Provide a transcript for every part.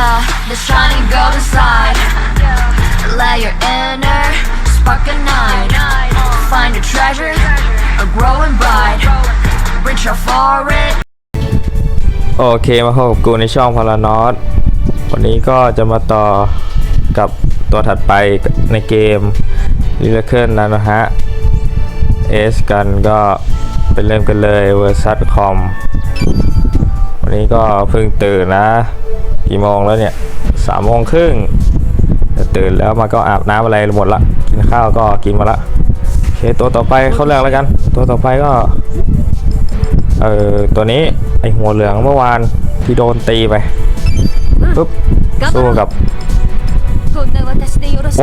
Yeah, the shining golden side. Let your inner spark ignite. Find a treasure, a growing bright. Reach out for it. โอเคมาพบกับกูในช่องพารานอสวันนี้ก็จะมาต่อกับตัวถัดไปในเกม l ิเลเคิลนะนะฮะเอสกันก็ไปเริ่มกันเลยเวอร์ซัสคอมวันนี้ก็เพิ่งตื่นนะ กี่โมงแล้วเนี่ยสามโมงครึ่งตื่นแล้วมาก็อาบน้ำอะไรหมดละกินข้าวก็กินมาละโอเคตัวต่อไปเขาเลืองแล้วกัน ตัวต่อไปก็เออตัวนี้ไอหัวเหลืองเมื่อวานที่โดนตีไปปุ๊บสู้กับ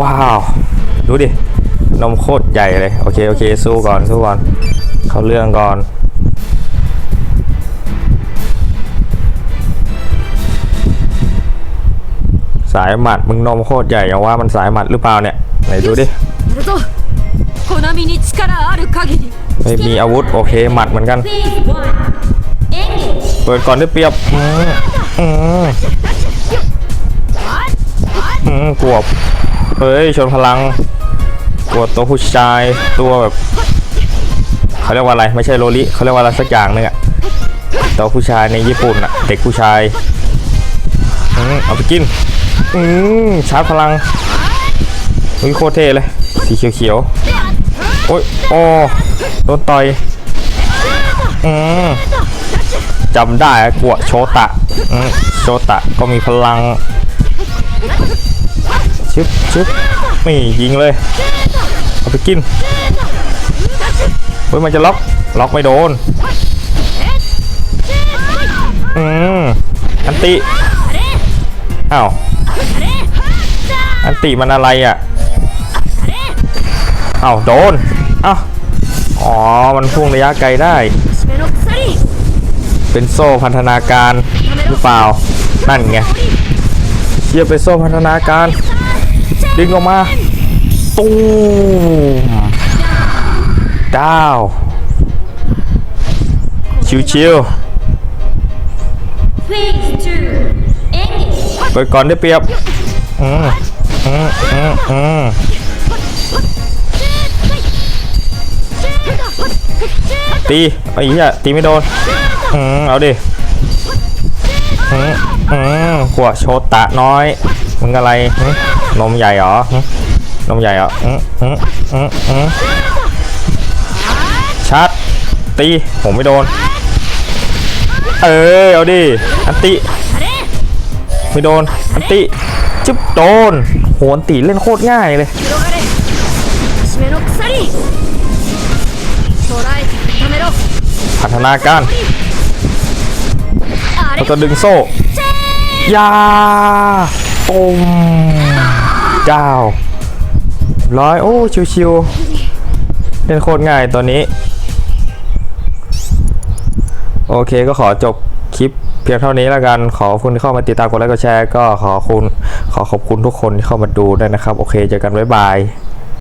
ว้าวดูดินมโคตรใหญ่เลยโอเคโอเคสู้ก่อนสู้ก่อนเขาเรื่องก่อนายหมัดมึงนมโคตรใหญ่อย่าว่ามันสายหมัดหรือเปล่าเนี่ยไหนดูดิไม่มีอาวุธโอเคหมัดเหมือนกัน เปิดก่อนได้เปรียบกวบเฮ้ยชนพลังกวบตัวผู้ชายตัวแบบเขาเรียกว่าอะไรไม่ใช่โรลิเขาเรียกว่าอะไรสักอย่างนึงอะตัวผู้ชายในญี่ปุ่นอะเด็กผู้ชาย เอาไปกิน อืมชาร์จพลังวิโคตรเท่เลย สีเขียวๆ โอ้ยโอ้โดนต่อย อืมจำได้กลัวโชตะ อืมโชตะก็มีพลัง ชึบชึบนี่ยิงเลย เอาไปกินเฮ้ยมันจะล็อก ล็อกไม่โดน อืมอันติ อ้าวอันติมันอะไรอะเอ้าโดนเอ้าอ๋อ มันพุ่งระยะไกลได้ เป็นโซ่พันธนาการหรือเปล่า นั่นไงเชี่ยไปโซ่พันธนาการ ดึงออกมา ตูมดาว ชิวๆ ปิดก่อนได้เปรียบอืมอืมอืมอืมตีไอ้เหี้ยตีไม่โดนอืมเอาดิอืมอืมขวโชตะน้อยมึงอะไรนมใหญ่เหรอนมใหญ่เหรออืมอืมอืมอืมชัดตีผมไม่โดน เออเอาดิอันติ ไม่โดนอันติจึ๊บโดนโหนตีเล่นโคตรง่ายเลยพัฒนาการเราจะดึงโซ่ยาตมเจ้าร้อย โอ้ ชิวๆเล่นโคตรง่ายตอนนี้ โอเคก็ขอจบคลิป พียงเท่านี้แล้วกันขอคุณที่เข้ามาติดตามกดไลค์กดแชร์ก็ขอคุณขอขอบคุณทุกคนที่เข้ามาดูด้วยนะครับ โอเคเจอกันบ๊ายบาย